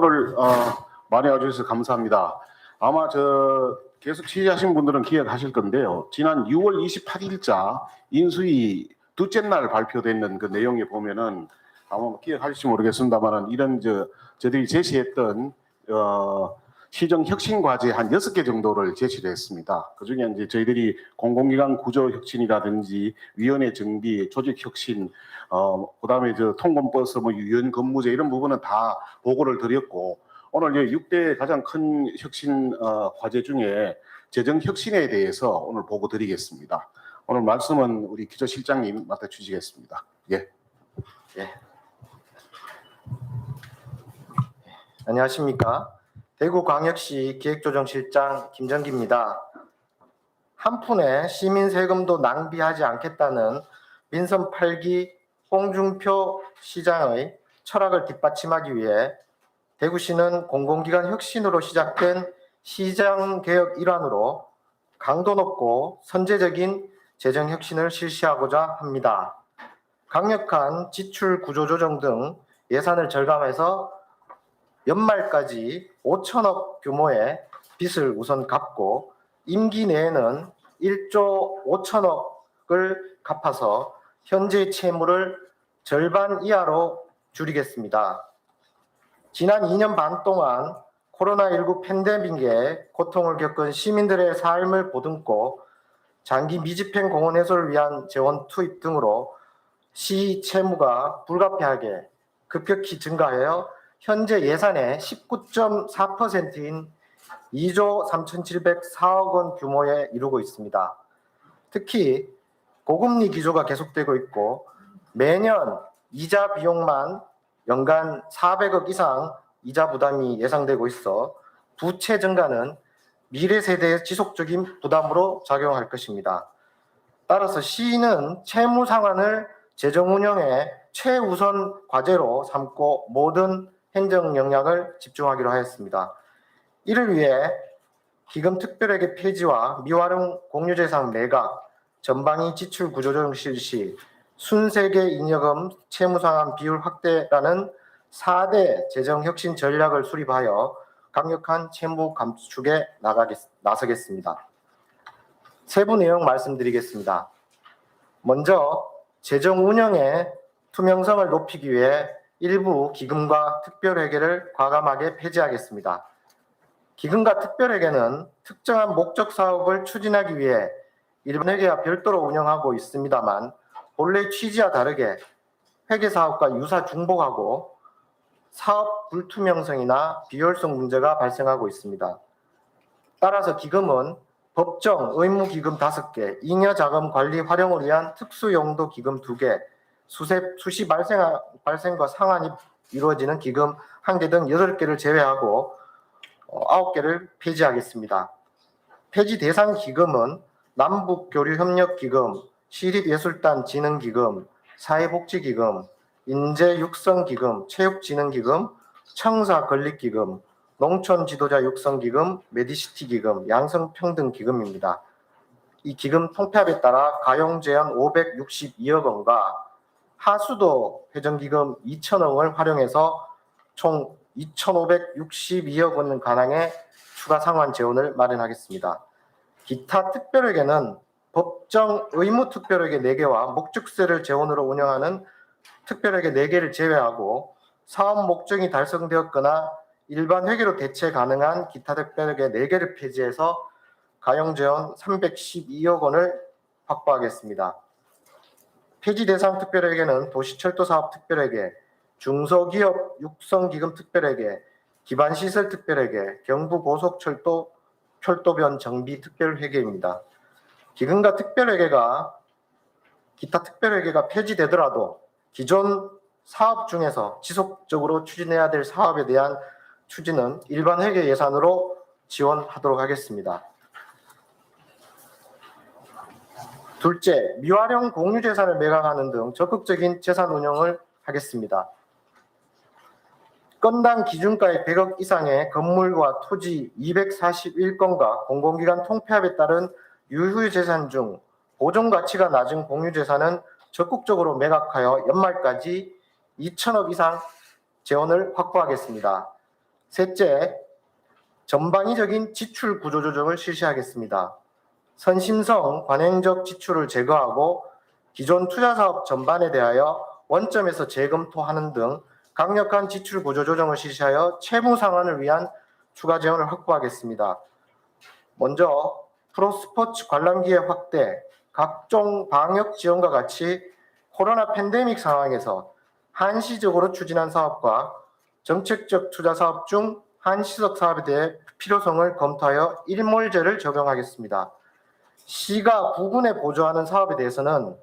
를 어, 많이 와주셔서 감사합니다. 아마 저 계속 취재하신 분들은 기억하실 건데요. 지난 6월 28일자 인수위 둘째 날 발표되는 그 내용에 보면은 아마 기억하실지 모르겠습니다만은 이런 저 저들이 제시했던 어, 시정 혁신 과제 한 여섯 개 정도를 제시를 했습니다. 그 중에 이제 저희들이 공공기관 구조 혁신이라든지 위원회 정비, 조직 혁신, 어, 그다음에 저 통근 버스, 뭐 유연 근무제 이런 부분은 다 보고를 드렸고 오늘 이제 6대 가장 큰 혁신 어, 과제 중에 재정 혁신에 대해서 오늘 보고 드리겠습니다. 오늘 말씀은 우리 기조실장님 맡아 주시겠습니다. 예. 안녕하십니까. 대구광역시 기획조정실장 김정기입니다. 한 푼의 시민 세금도 낭비하지 않겠다는 민선 8기 홍준표 시장의 철학을 뒷받침하기 위해 대구시는 공공기관 혁신으로 시작된 시장 개혁 일환으로 강도 높고 선제적인 재정 혁신을 실시하고자 합니다. 강력한 지출 구조 조정 등 예산을 절감해서 연말까지 5천억 규모의 빚을 우선 갚고 임기 내에는 1조 5천억을 갚아서 현재 채무를 절반 이하로 줄이겠습니다. 지난 2년 반 동안 코로나19 팬데믹에 고통을 겪은 시민들의 삶을 보듬고 장기 미집행 공원 해소를 위한 재원 투입 등으로 시 채무가 불가피하게 급격히 증가하여 현재 예산의 19.4%인 2조 3,704억 원 규모에 이르고 있습니다. 특히 고금리 기조가 계속되고 있고 매년 이자 비용만 연간 400억 이상 이자 부담이 예상되고 있어 부채 증가는 미래 세대의 지속적인 부담으로 작용할 것입니다. 따라서 시는 채무 상환을 재정 운영의 최우선 과제로 삼고 모든 행정 역량을 집중하기로 하였습니다. 이를 위해 기금 특별회계 폐지와 미활용 공유재산 매각, 전방위 지출 구조조정 실시, 순세계 잉여금 채무상환 비율 확대라는 4대 재정 혁신 전략을 수립하여 강력한 채무 감축에 나가겠, 나서겠습니다. 세부 내용 말씀드리겠습니다. 먼저 재정 운영의 투명성을 높이기 위해 일부 기금과 특별회계를 과감하게 폐지하겠습니다. 기금과 특별회계는 특정한 목적 사업을 추진하기 위해 일반 회계와 별도로 운영하고 있습니다만 본래 취지와 다르게 회계 사업과 유사 중복하고 사업 불투명성이나 비효율성 문제가 발생하고 있습니다. 따라서 기금은 법정 의무 기금 5개, 잉여 자금 관리 활용을 위한 특수 용도 기금 2개, 수세, 수시 발생, 발생과 상환이 이루어지는 기금 1개 등 8개를 제외하고 어, 9개를 폐지하겠습니다. 폐지 대상 기금은 남북교류협력기금, 시립예술단 진흥기금, 사회복지기금, 인재육성기금, 체육진흥기금, 청사건립기금, 농촌지도자 육성기금, 메디시티기금, 양성평등기금입니다. 이 기금 통폐합에 따라 가용제한 562억 원과 하수도 회전기금 2천억을 활용해서 총 2,562억 원 가량의 추가 상환 재원을 마련하겠습니다. 기타 특별회계는 법정 의무 특별회계 4개와 목적세를 재원으로 운영하는 특별회계 4개를 제외하고 사업 목적이 달성되었거나 일반 회계로 대체 가능한 기타 특별회계 4개를 폐지해서 가용 재원 312억 원을 확보하겠습니다. 폐지 대상 특별회계는 도시철도 사업 특별회계, 중소기업 육성기금 특별회계, 기반시설 특별회계, 경부고속철도 철도변 정비 특별회계입니다. 기금과 특별회계가 기타 특별회계가 폐지되더라도 기존 사업 중에서 지속적으로 추진해야 될 사업에 대한 추진은 일반 회계 예산으로 지원하도록 하겠습니다. 둘째, 미활용 공유 재산을 매각하는 등 적극적인 재산 운영을 하겠습니다. 건당 기준가의 100억 이상의 건물과 토지 241건과 공공기관 통폐합에 따른 유휴재산 중 보존 가치가 낮은 공유재산은 적극적으로 매각하여 연말까지 2천억 이상 재원을 확보하겠습니다. 셋째, 전방위적인 지출 구조 조정을 실시하겠습니다. 선심성 관행적 지출을 제거하고 기존 투자 사업 전반에 대하여 원점에서 재검토하는 등 강력한 지출 구조 조정을 실시하여 채무 상환을 위한 추가 재원을 확보하겠습니다. 먼저 프로스포츠 관람기회 확대, 각종 방역 지원과 같이 코로나 팬데믹 상황에서 한시적으로 추진한 사업과 정책적 투자 사업 중 한시적 사업에 대해 필요성을 검토하여 일몰제를 적용하겠습니다. 시가 부군에 보조하는 사업에 대해서는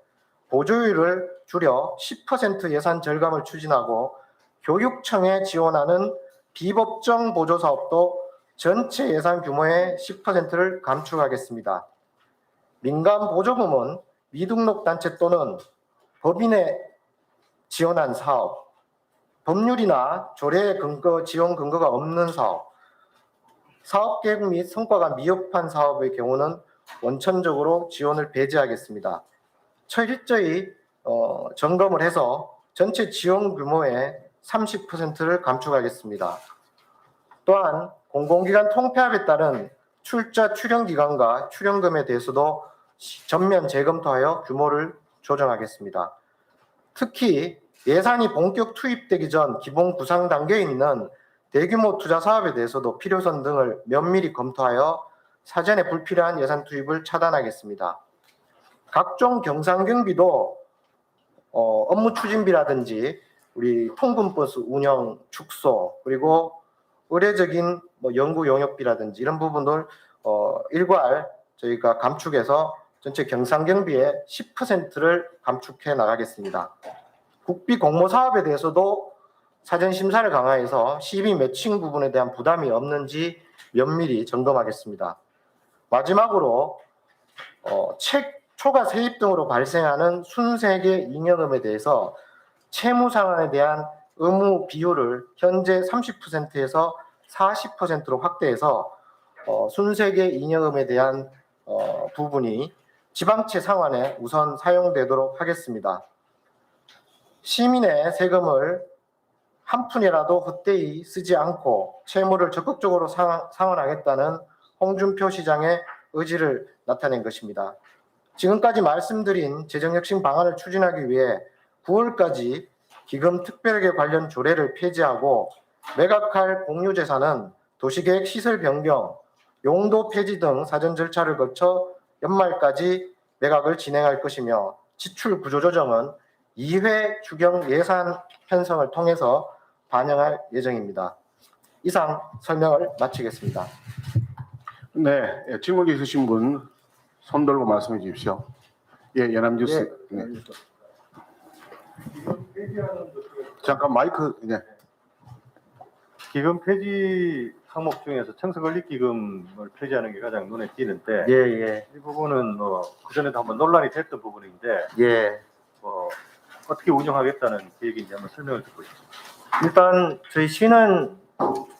보조율을 줄여 10% 예산 절감을 추진하고 교육청에 지원하는 비법정 보조 사업도 전체 예산 규모의 10%를 감축하겠습니다. 민간 보조금은 미등록 단체 또는 법인에 지원한 사업, 법률이나 조례 근거 지원 근거가 없는 사업, 사업 계획 및 성과가 미흡한 사업의 경우는 원천적으로 지원을 배제하겠습니다. 철저히 어, 점검을 해서 전체 지원 규모의 30%를 감축하겠습니다. 또한 공공기관 통폐합에 따른 출자 출연 기간과 출연금에 대해서도 시- 전면 재검토하여 규모를 조정하겠습니다. 특히 예산이 본격 투입되기 전 기본 구상 단계에 있는 대규모 투자 사업에 대해서도 필요성 등을 면밀히 검토하여 사전에 불필요한 예산 투입을 차단하겠습니다. 각종 경상경비도 어, 업무 추진비라든지 우리 통근버스 운영 축소 그리고 의례적인 뭐 연구 용역비라든지 이런 부분을 어, 일괄 저희가 감축해서 전체 경상경비의 10%를 감축해 나가겠습니다. 국비 공모 사업에 대해서도 사전 심사를 강화해서 시비 매칭 부분에 대한 부담이 없는지 면밀히 점검하겠습니다. 마지막으로 어, 책 초과 세입 등으로 발생하는 순세계 잉여금에 대해서 채무 상환에 대한 의무 비율을 현재 30%에서 40%로 확대해서 어, 순세계 잉여금에 대한 어, 부분이 지방채 상환에 우선 사용되도록 하겠습니다. 시민의 세금을 한 푼이라도 헛되이 쓰지 않고 채무를 적극적으로 상환, 상환하겠다는 홍준표 시장의 의지를 나타낸 것입니다. 지금까지 말씀드린 재정혁신 방안을 추진하기 위해 9월까지 기금 특별계 관련 조례를 폐지하고 매각할 공유재산은 도시계획 시설 변경, 용도 폐지 등 사전 절차를 거쳐 연말까지 매각을 진행할 것이며 지출 구조 조정은 2회 추경 예산 편성을 통해서 반영할 예정입니다. 이상 설명을 마치겠습니다. 네, 예, 질문 있으신 분 손 들고 말씀해 주십시오. 예, 연합뉴스. 네. 잠깐 마이크. 네. 기금 폐지 항목 중에서 청소관리기금을 폐지하는 게 가장 눈에 띄는데 예, 예, 이 부분은 뭐 그전에도 한번 논란이 됐던 부분인데 예. 뭐 어떻게 운영하겠다는 계획인지 한번 설명을 듣고 싶습니다. 일단 저희 시는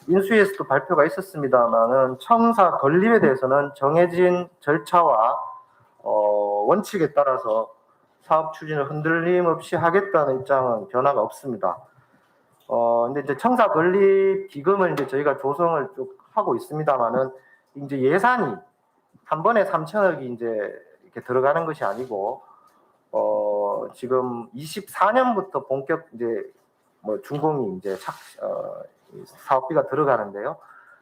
인수위에서도 발표가 있었습니다만은 청사 건립에 대해서는 정해진 절차와 어, 원칙에 따라서 사업 추진을 흔들림 없이 하겠다는 입장은 변화가 없습니다. 어, 근데 이제 청사 건립 기금을 이제 저희가 조성을 쭉 하고 있습니다만은 이제 예산이 한 번에 3천억이 이제 이렇게 들어가는 것이 아니고 어, 지금 24년부터 본격 이제 뭐 준공이 이제 착, 어, 이 사업비가 들어가는데요.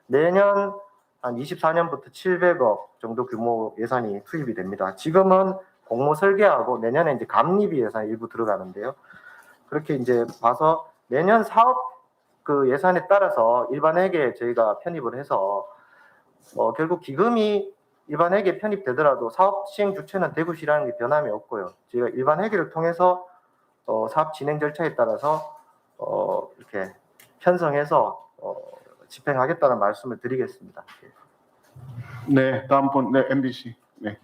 내년 한 24년부터 700억 정도 규모 예산이 투입이 됩니다. 지금은 공모 설계하고 내년에 이제 감리비 예산 일부 들어가는데요. 그렇게 이제 봐서 내년 사업 그 예산에 따라서 일반회계 저희가 편입을 해서 어, 결국 기금이 일반회계 편입되더라도 사업 시행 주체는 대구시라는 게 변함이 없고요. 저희가 일반회계를 통해서 어, 사업 진행 절차에 따라서 어, 이렇게 편성해서 어, 집행하겠다는 말씀을 드리겠습니다. 예. 네, 다음 분, 네, MBC. 네.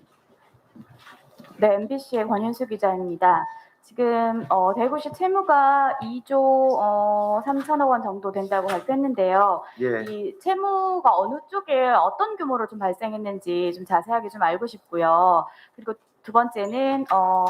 네, MBC의 권윤수 기자입니다. 지금 어, 대구시 채무가 2조 어, 3천억 원 정도 된다고 발표했는데요. 예, 이 채무가 어느 쪽에 어떤 규모로 좀 발생했는지 좀 자세하게 좀 알고 싶고요. 그리고 두 번째는 어,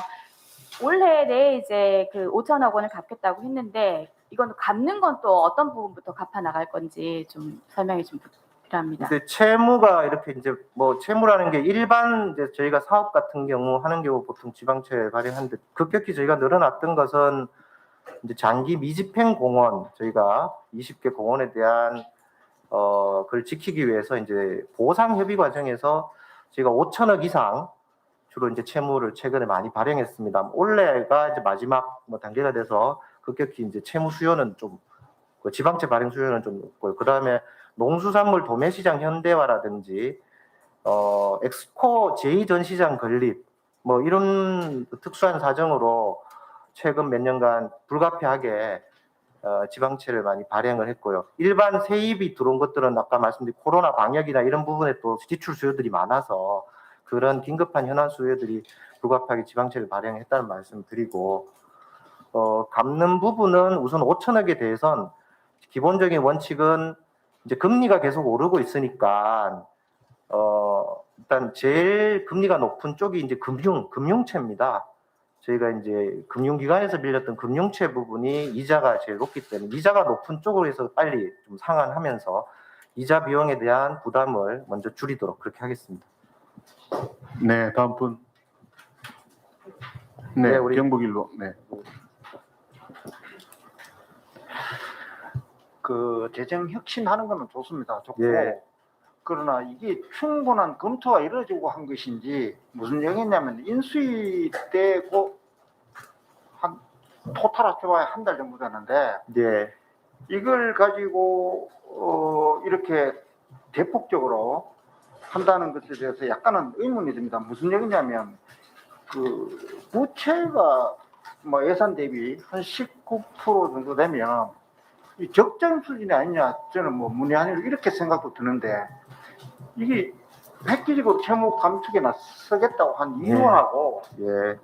올해 내에 이제 그 5천억 원을 갚겠다고 했는데 이건 갚는 건 또 어떤 부분부터 갚아 나갈 건지 좀 설명이 좀 필요합니다. 근데 채무가 이렇게 이제 뭐 채무라는 게 일반 이제 저희가 사업 같은 경우 하는 경우 보통 지방채 발행하는데 급격히 저희가 늘어났던 것은 이제 장기 미집행 공원 저희가 20개 공원에 대한 어 그걸 지키기 위해서 이제 보상 협의 과정에서 저희가 5천억 이상 주로 이제 채무를 최근에 많이 발행했습니다. 올해가 이제 마지막 뭐 단계가 돼서 급격히 이제 채무 수요는 좀 그 지방채 발행 수요는 좀 높고요. 그 다음에 농수산물 도매시장 현대화라든지 어 엑스포 제2전시장 건립 뭐 이런 특수한 사정으로 최근 몇 년간 불가피하게 어, 지방채를 많이 발행을 했고요. 일반 세입이 들어온 것들은 아까 말씀드린 코로나 방역이나 이런 부분에 또 지출 수요들이 많아서 그런 긴급한 현안 수요들이 불가피하게 지방채를 발행했다는 말씀을 드리고 어, 갚는 부분은 우선 5천억에 대해선 기본적인 원칙은 이제 금리가 계속 오르고 있으니까 어 일단 제일 금리가 높은 쪽이 이제 금융 금융채입니다. 저희가 이제 금융기관에서 빌렸던 금융채 부분이 이자가 제일 높기 때문에 이자가 높은 쪽으로 해서 빨리 좀 상환하면서 이자 비용에 대한 부담을 먼저 줄이도록 그렇게 하겠습니다. 네, 다음 분. 네, 네, 우리- 경북일로. 네. 그 재정 혁신하는 거는 좋습니다. 좋고 예. 그러나 이게 충분한 검토가 이루어지고 한 것인지 무슨 얘기냐면 인수위 때고 한 토탈 합쳐봐야 한 달 정도 되는데 예, 이걸 가지고 어 이렇게 대폭적으로 한다는 것에 대해서 약간은 의문이 듭니다. 무슨 얘기냐면 그 부채가 뭐 예산 대비 한 19% 정도 되면 이 적정 수준이 아니냐 저는 뭐 문의하니 이렇게 생각도 드는데 이게 획기적으로 채무 감축에 나서겠다고 한 예. 이유하고 예.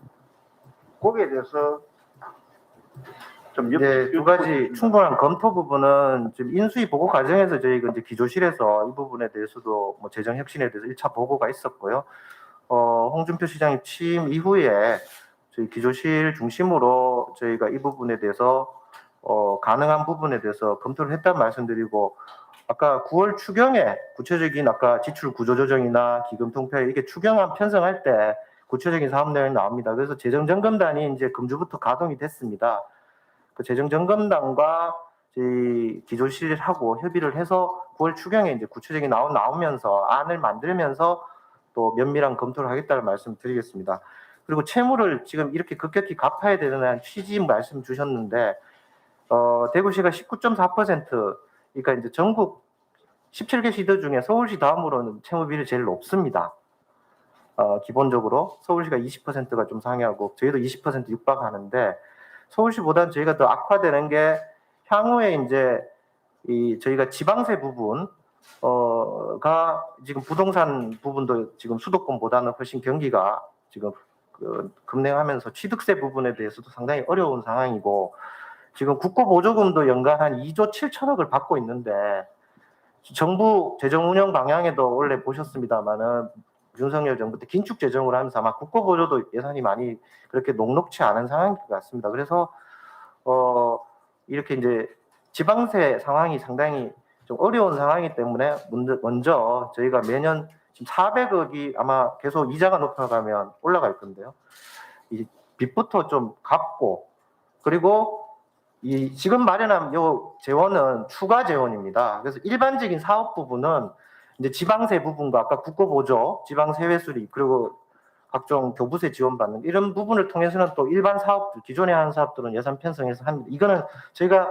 거기에 대해서 좀 여- 네, 두 가지. 충분한 검토 부분은 지금 인수위 보고 과정에서 저희가 이제 기조실에서 이 부분에 대해서도 뭐 재정 혁신에 대해서 1차 보고가 있었고요. 어, 홍준표 시장님 취임 이후에 저희 기조실 중심으로 저희가 이 부분에 대해서 어, 가능한 부분에 대해서 검토를 했다는 말씀드리고 아까 9월 추경에 구체적인 아까 지출 구조 조정이나 기금 통폐 이게 추경안 편성할 때 구체적인 사업 내용이 나옵니다. 그래서 재정 점검단이 이제 금주부터 가동이 됐습니다. 그 재정 점검단과 저희 기조실하고 협의를 해서 9월 추경에 이제 구체적인 나오 나오면서 안을 만들면서 또 면밀한 검토를 하겠다는 말씀 드리겠습니다. 그리고 채무를 지금 이렇게 급격히 갚아야 되는 취지 말씀 주셨는데 어, 대구시가 19.4% 그러니까 이제 전국 17개 시도 중에 서울시 다음으로는 채무 비율이 제일 높습니다. 어, 기본적으로 서울시가 20%가 좀 상회하고 저희도 20% 육박하는데 서울시보다는 저희가 더 악화되는 게 향후에 이제 이 저희가 지방세 부분 어가 지금 부동산 부분도 지금 수도권보다는 훨씬 경기가 지금 그 급냉하면서 취득세 부분에 대해서도 상당히 어려운 상황이고 지금 국고 보조금도 연간 한 2조 7천억을 받고 있는데 정부 재정 운영 방향에도 원래 보셨습니다만은 윤석열 정부 때 긴축 재정을 하면서 아마 국고 보조도 예산이 많이 그렇게 녹록치 않은 상황인 것 같습니다. 그래서 어 이렇게 이제 지방세 상황이 상당히 좀 어려운 상황이기 때문에 먼저, 저희가 매년 지금 400억이 아마 계속 이자가 높아가면 올라갈 건데요. 이 빚부터 좀 갚고 그리고 이 지금 마련한 요 재원은 추가 재원입니다. 그래서 일반적인 사업 부분은 이제 지방세 부분과 아까 국고 보조, 지방 세외 수리 그리고 각종 교부세 지원받는 이런 부분을 통해서는 또 일반 사업들 기존에 하는 사업들은 예산 편성해서 합니다. 이거는 저희가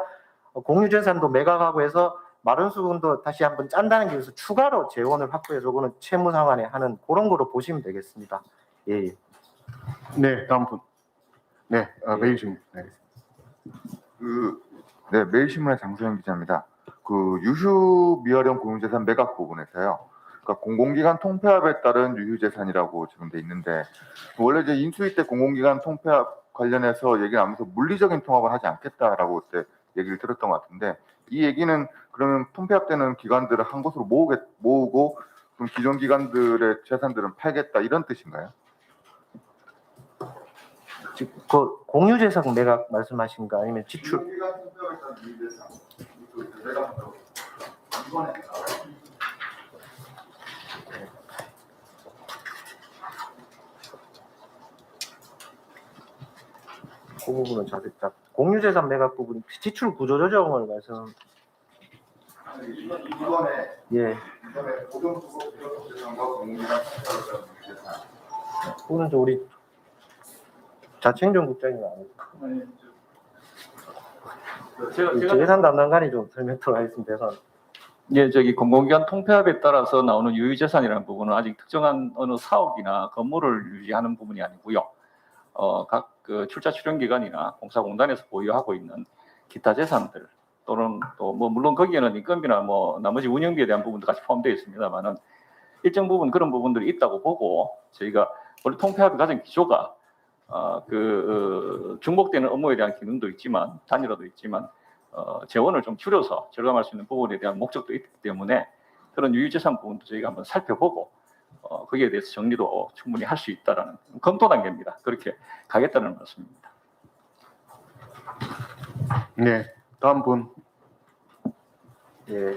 공유재산도 매각하고 해서 마른 수금도 다시 한번 짠다는 게그래서 추가로 재원을 확보해서 그거는 채무 상환에 하는 그런 거로 보시면 되겠습니다. 예. 예. 네, 다음 분. 네, 아, 네. 매일신문. 네. 그, 네, 매일신문의 장소영 기자입니다. 그 유휴 미활용 공유재산 매각 부분에서요. 그러니까 공공기관 통폐합에 따른 유휴재산이라고 지금 돼 있는데 원래 이제 인수위 때 공공기관 통폐합 관련해서 얘기를 하면서 물리적인 통합을 하지 않겠다라고 그때 얘기를 들었던 것 같은데 이 얘기는 그러면 통폐합되는 기관들을 한 곳으로 모으게 모으고 그럼 기존 기관들의 재산들은 팔겠다 이런 뜻인가요? 그 공유재산 매각 말씀하신 거 아니면 지출? 그 부분은 자세히 공유재산 매각 부분 지출 구조 조정을 말씀. 이번 이번에 예. 이번에 비교재산과 공공기관 투자자산 유유재산 그거는 저 우리 자치행정 국장님 아니에요? 제가, 이 제가 예산 담당관이 좀 설명 들어가겠습니다. 예산. 예, 저기 공공기관 통폐합에 따라서 나오는 유유재산이라는 부분은 아직 특정한 어느 사업이나 건물을 유지하는 부분이 아니고요. 어, 각 그 출자 출연 기관이나 공사공단에서 보유하고 있는 기타 재산들 또는 또 뭐 물론 거기에는 인건비나 뭐 나머지 운영비에 대한 부분도 같이 포함되어 있습니다만은 일정 부분 그런 부분들이 있다고 보고 저희가 원래 통폐합의 가장 기조가 어, 그 어, 중복되는 업무에 대한 기능도 있지만 단일화도 있지만 어, 재원을 좀 줄여서 절감할 수 있는 부분에 대한 목적도 있기 때문에 그런 유유재산 부분도 저희가 한번 살펴보고 어, 거기에 대해서 정리도 충분히 할 수 있다라는 검토 단계입니다. 그렇게 가겠다는 말씀입니다. 네. 다음 분. 예.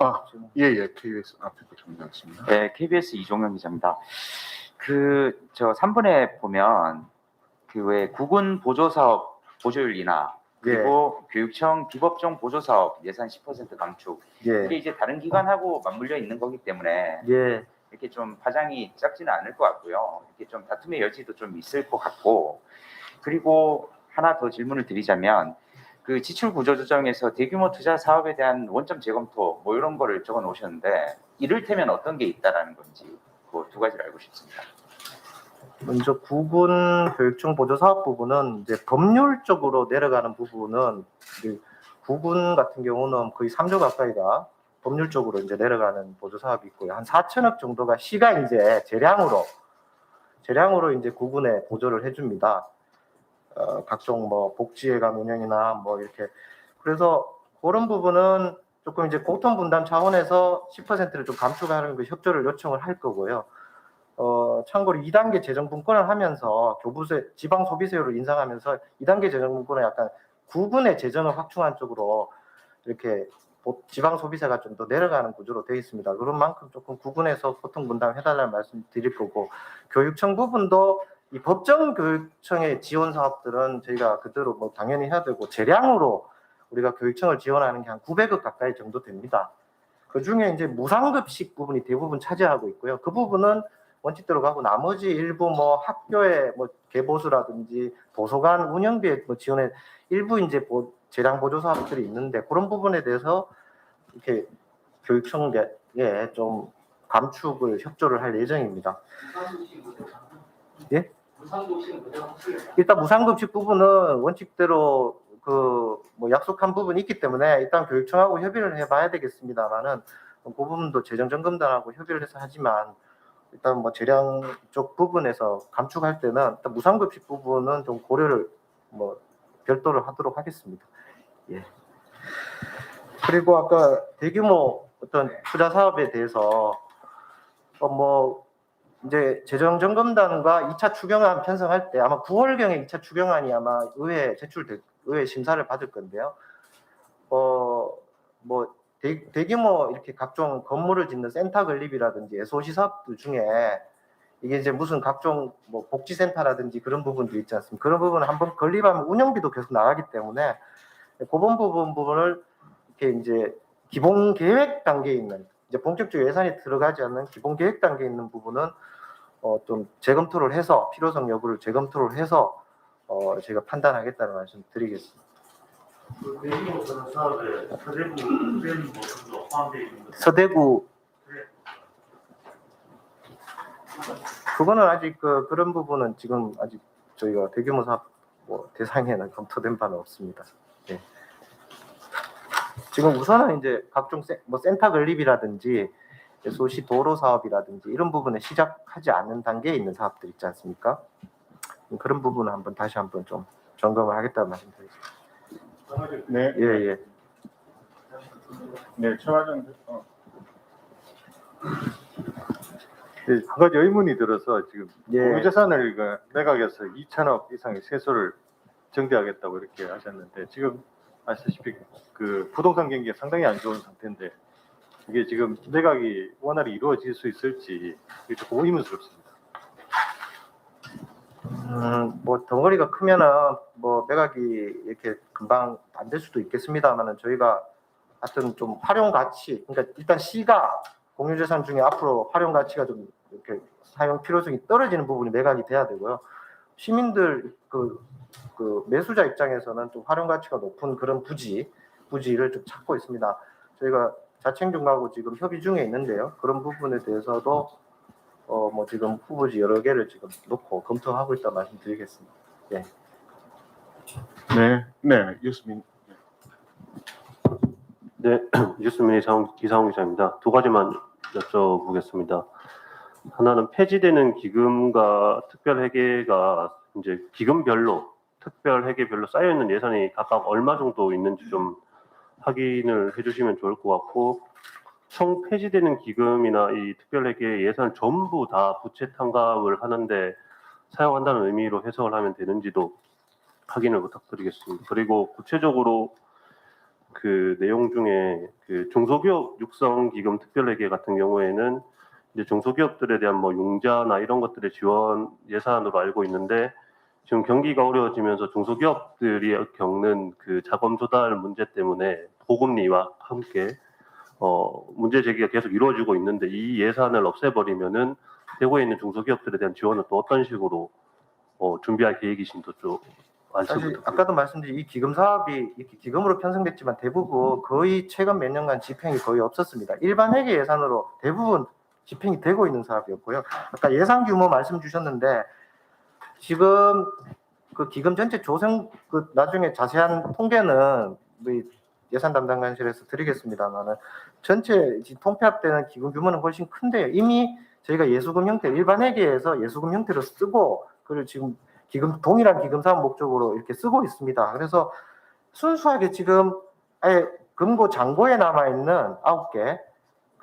아, 예, 예. KBS 앞에 거 정리하겠습니다. 네, KBS 이종현 기자입니다. 그 저 3번에 보면 그 왜 국군 보조 사업 보조율 인하 그리고 교육청 비법정 보조 사업 예산 10% 감축 이게 예. 이제 다른 기관하고 맞물려 있는 거기 때문에 예. 이렇게 좀 파장이 작지는 않을 것 같고요. 이렇게 좀 다툼의 여지도 좀 있을 것 같고 그리고 하나 더 질문을 드리자면 그 지출 구조 조정에서 대규모 투자 사업에 대한 원점 재검토 뭐 이런 거를 적어 놓으셨는데 이를테면 어떤 게 있다라는 건지 그 두 가지를 알고 싶습니다. 먼저 국군 교육청 보조 사업 부분은 이제 법률적으로 내려가는 부분은 국군 같은 경우는 거의 3조 가까이가 법률적으로 이제 내려가는 보조 사업이 있고요. 한 4천억 정도가 시가 이제 재량으로 재량으로 이제 국군에 보조를 해줍니다. 어, 각종 뭐 복지회관 운영이나 뭐 이렇게 그래서 그런 부분은 조금 이제 고통 분담 차원에서 10%를 좀 감축하는 그 협조를 요청을 할 거고요. 어, 참고로 2단계 재정 분권을 하면서 교부세, 지방 소비세율을 인상하면서 2단계 재정 분권을 약간 구분의 재정을 확충한 쪽으로 이렇게 보- 지방 소비세가 좀 더 내려가는 구조로 되어 있습니다. 그런 만큼 조금 구분해서 고통 분담 해달라는 말씀 드릴 거고 교육청 부분도 이 법정 교육청의 지원 사업들은 저희가 그대로 뭐 당연히 해야 되고 재량으로 우리가 교육청을 지원하는 게 한 900억 가까이 정도 됩니다. 그 중에 이제 무상급식 부분이 대부분 차지하고 있고요. 그 부분은 원칙대로 가고 나머지 일부 뭐 학교의 뭐 개보수라든지 도서관 운영비에 뭐 지원에 일부 이제 보, 재량 보조 사업들이 있는데 그런 부분에 대해서 이렇게 교육청에 좀 감축을 협조를 할 예정입니다. 예? 일단 무상급식 부분은 원칙대로 그 뭐 약속한 부분이 있기 때문에 일단 교육청하고 협의를 해봐야 되겠습니다만은 그 부분도 재정점검단하고 협의를 해서 하지만 일단 뭐 재량 쪽 부분에서 감축할 때는 일단 무상급식 부분은 좀 고려를 뭐 별도로 하도록 하겠습니다. 예. 그리고 아까 대규모 어떤 투자 사업에 대해서 어 뭐 이제 재정점검단과 2차 추경안 편성할 때 아마 9월경에 2차 추경안이 아마 의회 제출될 의회 심사를 받을 건데요. 어 뭐 대 규모 이렇게 각종 건물을 짓는 센터 건립이라든지 SOC 사업들 중에 이게 이제 무슨 각종 뭐 복지센터라든지 그런 부분도 있지 않습니까? 그런 부분을 한번 건립하면 운영비도 계속 나가기 때문에 그런 부분 부분을 이렇게 이제 기본 계획 단계에 있는 이제 본격적 예산이 들어가지 않는 기본 계획 단계에 있는 부분은 어 좀 재검토를 해서 필요성 여부를 재검토를 해서 어 제가 판단하겠다는 말씀 드리겠습니다. 서대구 그거는 아직 그 그런 부분은 지금 아직 저희가 대규모 사업 뭐 대상에는 검토된 바는 없습니다. 네. 지금 우선은 이제 각종 세, 뭐 센터 건립이라든지 소시 도로 사업이라든지 이런 부분에 시작하지 않는 단계에 있는 사업들 있지 않습니까? 그런 부분을 한번 다시 한번 좀 점검을 하겠다는 말씀드리겠습니다. 네. 예 예. 네, 최화정 어, 네, 한 가지 의문이 들어서 지금 예. 공유재산을 그 매각해서 2천억 이상의 세수를 정비하겠다고 이렇게 하셨는데 지금 아시다시피 그 부동산 경기가 상당히 안 좋은 상태인데 이게 지금 매각이 원활히 이루어질 수 있을지 조금 의문스럽습니다. 음, 뭐 덩어리가 크면은 뭐 매각이 이렇게 금방 안 될 수도 있겠습니다만은 저희가 하여튼 좀 활용 가치, 그러니까 일단 시가 공유재산 중에 앞으로 활용 가치가 좀 이렇게 사용 필요성이 떨어지는 부분이 매각이 돼야 되고요. 시민들 그, 그 매수자 입장에서는 좀 활용 가치가 높은 그런 부지, 부지를 좀 찾고 있습니다. 저희가 자청중하고 지금 협의 중에 있는데요. 그런 부분에 대해서도 어 뭐 지금 후보지 여러 개를 지금 놓고 검토하고 있다 말씀드리겠습니다. 네, 네, 예수민. 네, 뉴스미니 이상훈 기자입니다. 두 가지만 여쭤보겠습니다. 하나는 폐지되는 기금과 특별회계가 이제 기금별로 특별회계별로 쌓여 있는 예산이 각각 얼마 정도 있는지 좀 확인을 해주시면 좋을 것 같고 총 폐지되는 기금이나 이 특별회계 예산 전부 다 부채 탕감을 하는데 사용한다는 의미로 해석을 하면 되는지도 확인을 부탁드리겠습니다. 그리고 구체적으로 그 내용 중에 그 중소기업 육성 기금 특별회계 같은 경우에는 이제 중소기업들에 대한 뭐 융자나 이런 것들의 지원 예산으로 알고 있는데 지금 경기가 어려워지면서 중소기업들이 겪는 그 자금 조달 문제 때문에 고금리와 함께 어 문제 제기가 계속 이루어지고 있는데 이 예산을 없애버리면은 대구에 있는 중소기업들에 대한 지원은 또 어떤 식으로 어 준비할 계획이신도 좀 사실. 아까도 말씀드린 이 기금 사업이 이렇게 기금으로 편성됐지만 대부분 거의 최근 몇 년간 집행이 거의 없었습니다. 일반 회계 예산으로 대부분 집행이 되고 있는 사업이었고요. 아까 예산 규모 말씀 주셨는데 지금 그 기금 전체 조성 그 나중에 자세한 통계는 우리 예산 담당관실에서 드리겠습니다만은 전체 통폐합되는 기금 규모는 훨씬 큰데요. 이미 저희가 예수금 형태 일반 회계에서 예수금 형태로 쓰고 그걸 지금 기금 동일한 기금 사업 목적으로 이렇게 쓰고 있습니다. 그래서 순수하게 지금 아예 금고 잔고에 남아 있는 아홉 개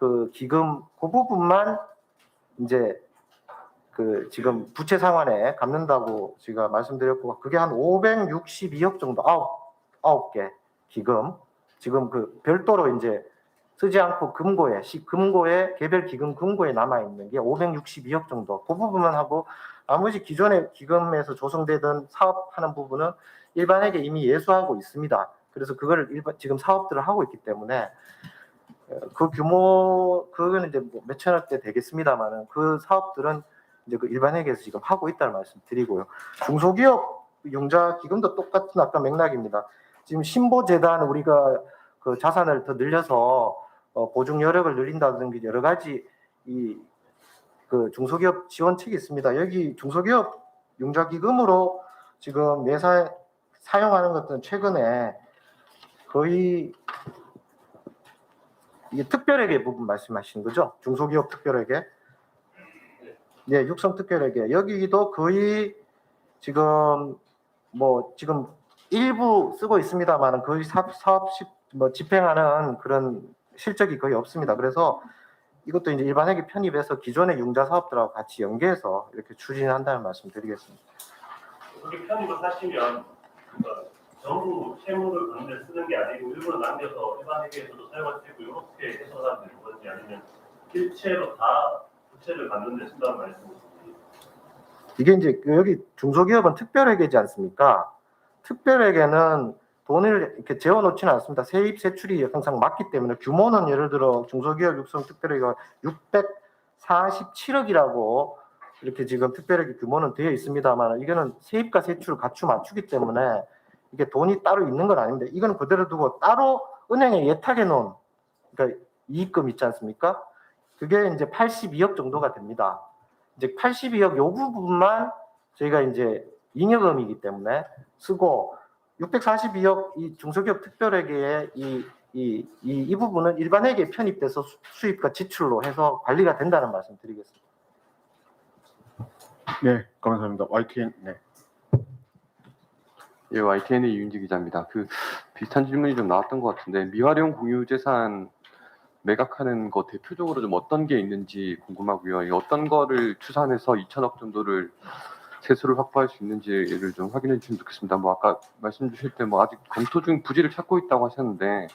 그 기금 그 부분만 이제 그 지금 부채 상환에 갚는다고 제가 말씀드렸고 그게 한 562억 정도 아홉 아홉 개 기금 지금 그 별도로 이제 쓰지 않고 금고에 시 금고에 개별 기금 금고에 남아 있는 게 562억 정도 그 부분만 하고 나머지 기존의 기금에서 조성되던 사업하는 부분은 일반에게 이미 예수하고 있습니다. 그래서 그거를 일반 지금 사업들을 하고 있기 때문에 어, 그 규모 그거는 이제 뭐 몇천억대 되겠습니다만은 그 사업들은 이제 그 일반회계에서 지금 하고 있다는 말씀 드리고요. 중소기업 융자 기금도 똑같은 아까 맥락입니다. 지금 신보재단 우리가 그 자산을 더 늘려서 어, 보증 여력을 늘린다든지 여러 가지 이 그 중소기업 지원책이 있습니다. 여기 중소기업 융자 기금으로 지금 매사 사용하는 것들은 최근에 거의 이게 특별회계 부분 말씀하시는 거죠? 중소기업 특별회계? 네, 육성 특별회계. 여기도 거의 지금 뭐 지금 일부 쓰고 있습니다만은 거의 사업 사업식 뭐 집행하는 그런 실적이 거의 없습니다. 그래서 이것도 이제 일반회계 편입해서 기존의 융자 사업들하고 같이 연계해서 이렇게 추진한다는 말씀 드리겠습니다. 그렇게 편입을 하시면 그러니까 전부 채무를 받는 쓰는 게 아니고 일부러 남겨서 일반 회계에서도 사용할 수 있고 이렇게 해석하면 되는 건지 아니면 일체로 다 부채를 받는 데 쓴다는 말씀이신지 이게 이제 그 여기 중소기업은 특별회계지 않습니까? 특별회계는 돈을 이렇게 재워놓지는 않습니다. 세입 세출이 항상 맞기 때문에 규모는 예를 들어 중소기업 육성 특별회계가 647억이라고 이렇게 지금 특별회계 규모는 되어 있습니다만 이거는 세입과 세출을 갖추 맞추기 때문에 이게 돈이 따로 있는 건 아닙니다. 이건 그대로 두고 따로 은행에 예탁해 놓은 그러니까 이익금 있지 않습니까? 그게 이제 82억 정도가 됩니다. 이제 82억 요 부분만 저희가 이제 잉여금이기 때문에 쓰고 642억 이 중소기업 특별회계의 이, 이, 이, 이 부분은 일반회계에 편입돼서 수- 수입과 지출로 해서 관리가 된다는 말씀 드리겠습니다. 네, 감사합니다. YTN. 네. 예, YTN의 이윤지 기자입니다. 그 비슷한 질문이 좀 나왔던 것 같은데 미활용 공유 재산 매각하는 거 대표적으로 좀 어떤 게 있는지 궁금하고요. 이 어떤 거를 추산해서 2천억 정도를 세수를 확보할 수 있는지를 좀 확인해 주시면 좋겠습니다. 뭐 아까 말씀 주실 때 뭐 아직 검토 중 부지를 찾고 있다고 하셨는데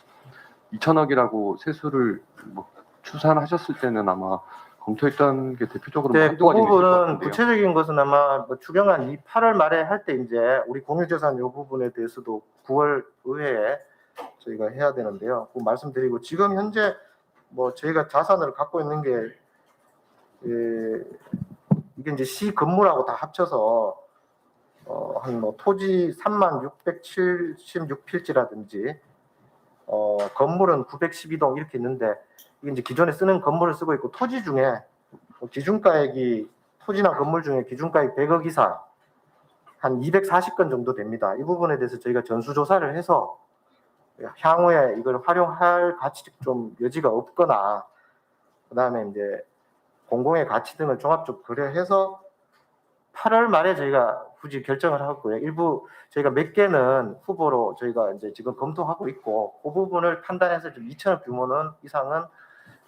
2천억이라고 세수를 뭐 추산하셨을 때는 아마 검토했던 게 대표적으로 뭐 네, 그 한두 가지 있을 것 부분은. 구체적인 것은 아마 뭐 추경안 이 8월 말에 할 때 이제 우리 공유재산 요 부분에 대해서도 9월 의회에 저희가 해야 되는데요. 그 말씀드리고 지금 현재 뭐 저희가 자산을 갖고 있는 게 예, 이게 이제 시 건물하고 다 합쳐서 어, 한 뭐 토지 3만 676필지라든지 어, 건물은 912동 이렇게 있는데 이게 이제 기존에 쓰는 건물을 쓰고 있고 토지 중에 뭐 기준가액이 토지나 건물 중에 기준가액 100억 이상 한 240건 정도 됩니다. 이 부분에 대해서 저희가 전수조사를 해서 향후에 이걸 활용할 가치 좀 여지가 없거나 그 다음에 이제 공공의 가치 등을 종합적 고려해서 8월 말에 저희가 굳이 결정을 하고요. 일부 저희가 몇 개는 후보로 저희가 이제 지금 검토하고 있고 그 부분을 판단해서 좀 2천억 규모는 이상은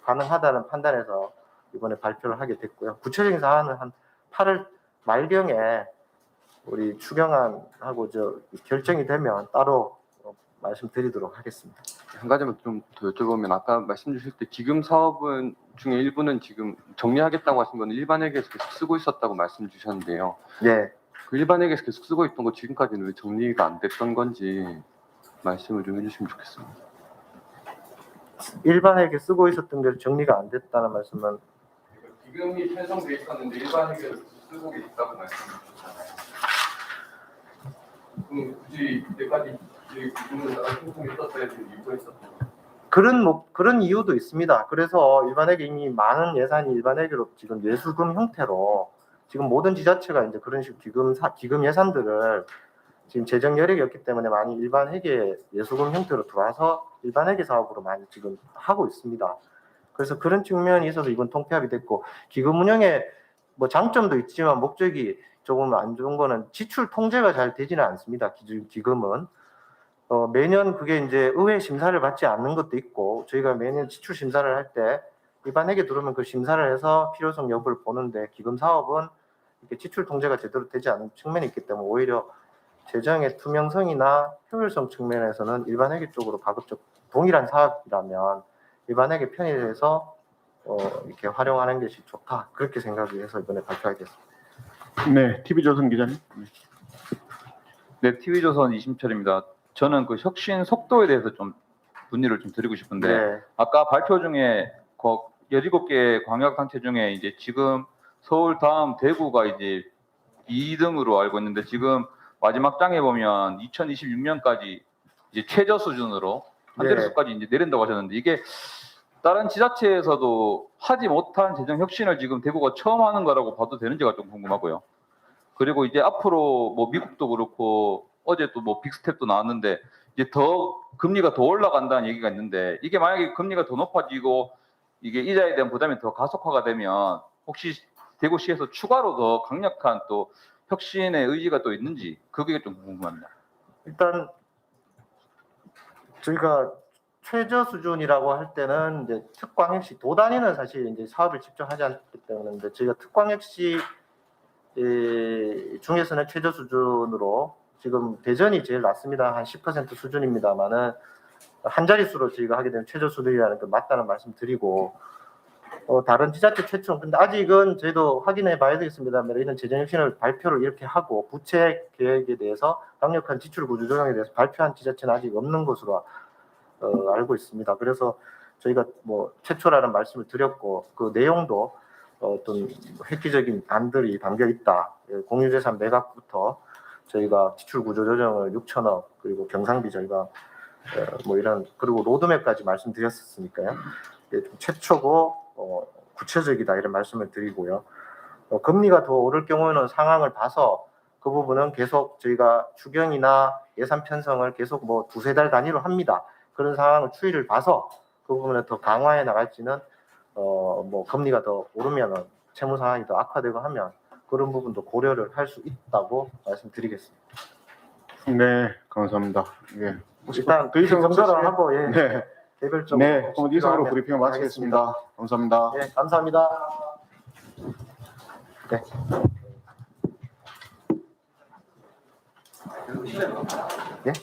가능하다는 판단에서 이번에 발표를 하게 됐고요. 구체적인 사안은 한 8월 말경에 우리 추경안하고 저 결정이 되면 따로 어, 말씀드리도록 하겠습니다. 한 가지만 좀 더 여쭤보면 아까 말씀 주실 때 기금 사업은 중에 일부는 지금 정리하겠다고 하신 건 일반회계에서 계속 쓰고 있었다고 말씀 주셨는데요. 예. 그 일반회계에서 계속 쓰고 있던 거 지금까지는 왜 정리가 안 됐던 건지 말씀을 좀 해주시면 좋겠습니다. 일반에게 쓰고 있었던 게 정리가 안 됐다는 말씀은 기금이 편성돼 있었는데 일반회계에서 쓰고 있다고 말씀 주셨잖아요. 그럼 굳이 이때까지 그런 뭐 그런 이유도 있습니다. 그래서 일반회계 이미 많은 예산이 일반회계로 지금 예수금 형태로 지금 모든 지자체가 이제 그런 식으로 기금 사, 기금 예산들을 지금 재정 여력이 없기 때문에 많이 일반회계 예수금 형태로 들어와서 일반회계 사업으로 많이 지금 하고 있습니다. 그래서 그런 측면이 있어서 이번 통폐합이 됐고 기금 운영에 뭐 장점도 있지만 목적이 조금 안 좋은 거는 지출 통제가 잘 되지는 않습니다. 기- 기금은 어, 매년 그게 이제 의회 심사를 받지 않는 것도 있고 저희가 매년 지출 심사를 할 때 일반회계 들어오면 그 심사를 해서 필요성 여부를 보는데 기금 사업은 이렇게 지출 통제가 제대로 되지 않는 측면이 있기 때문에 오히려 재정의 투명성이나 효율성 측면에서는 일반회계 쪽으로 가급적 동일한 사업이라면 일반회계 편의해서 어, 이렇게 활용하는 것이 좋다 그렇게 생각을 해서 이번에 발표하겠습니다. 네, TV조선 기자님. 네, TV조선 이심철입니다. 저는 그 혁신 속도에 대해서 좀 문의를 좀 드리고 싶은데 네. 아까 발표 중에 그 17개 광역 단체 중에 이제 지금 서울 다음 대구가 이제 2등으로 알고 있는데 지금 마지막 장에 보면 2026년까지 이제 최저 수준으로 한 네. 이제 내린다고 하셨는데 이게 다른 지자체에서도 하지 못한 재정 혁신을 지금 대구가 처음 하는 거라고 봐도 되는지가 좀 궁금하고요. 그리고 이제 앞으로 뭐 미국도 그렇고 어제 또 뭐 빅스텝도 나왔는데 이제 더 금리가 더 올라간다는 얘기가 있는데 이게 만약에 금리가 더 높아지고 이게 이자에 대한 부담이 더 가속화가 되면 혹시 대구시에서 추가로 더 강력한 또 혁신의 의지가 또 있는지 그게 좀 궁금합니다. 일단 저희가 최저 수준이라고 할 때는 이제 특광 역시 도단위는 사실 이제 사업을 직접 하지 않기 때문에 저희가 특광 역시 에, 중에서는 최저 수준으로 지금 대전이 제일 낮습니다. 한 10% 수준입니다만은 한 자릿수로 저희가 하게 되면 최저 수준이라는 게 맞다는 말씀 드리고 어, 다른 지자체 최초 근데 아직은 저희도 확인해 봐야 되겠습니다만 이런 재정 혁신을 발표를 이렇게 하고 부채 계획에 대해서 강력한 지출 구조 조정에 대해서 발표한 지자체는 아직 없는 것으로 어, 알고 있습니다. 그래서 저희가 뭐 최초라는 말씀을 드렸고 그 내용도 어떤 획기적인 안들이 담겨 있다. 예, 공유재산 매각부터 저희가 지출 구조 조정을 6천억 그리고 경상비 저희가 어, 뭐 이런 그리고 로드맵까지 말씀드렸었으니까요. 예, 좀 최초고 어, 구체적이다 이런 말씀을 드리고요. 어, 금리가 더 오를 경우에는 상황을 봐서 그 부분은 계속 저희가 추경이나 예산 편성을 계속 뭐 두세 달 단위로 합니다. 그런 상황을 추이를 봐서 그 부분을 더 강화해 나갈지는 어, 뭐 금리가 더 오르면은 채무 상황이 더 악화되고 하면 그런 부분도 고려를 할 수 있다고 말씀드리겠습니다. 네, 감사합니다. 예. 일단 더 이상 없으시면- 하고 예, 네, 개별적으로 네, 그럼 이상으로 필요하면 브리핑을 마치겠습니다. 감사합니다. 예, 감사합니다. 네. 예?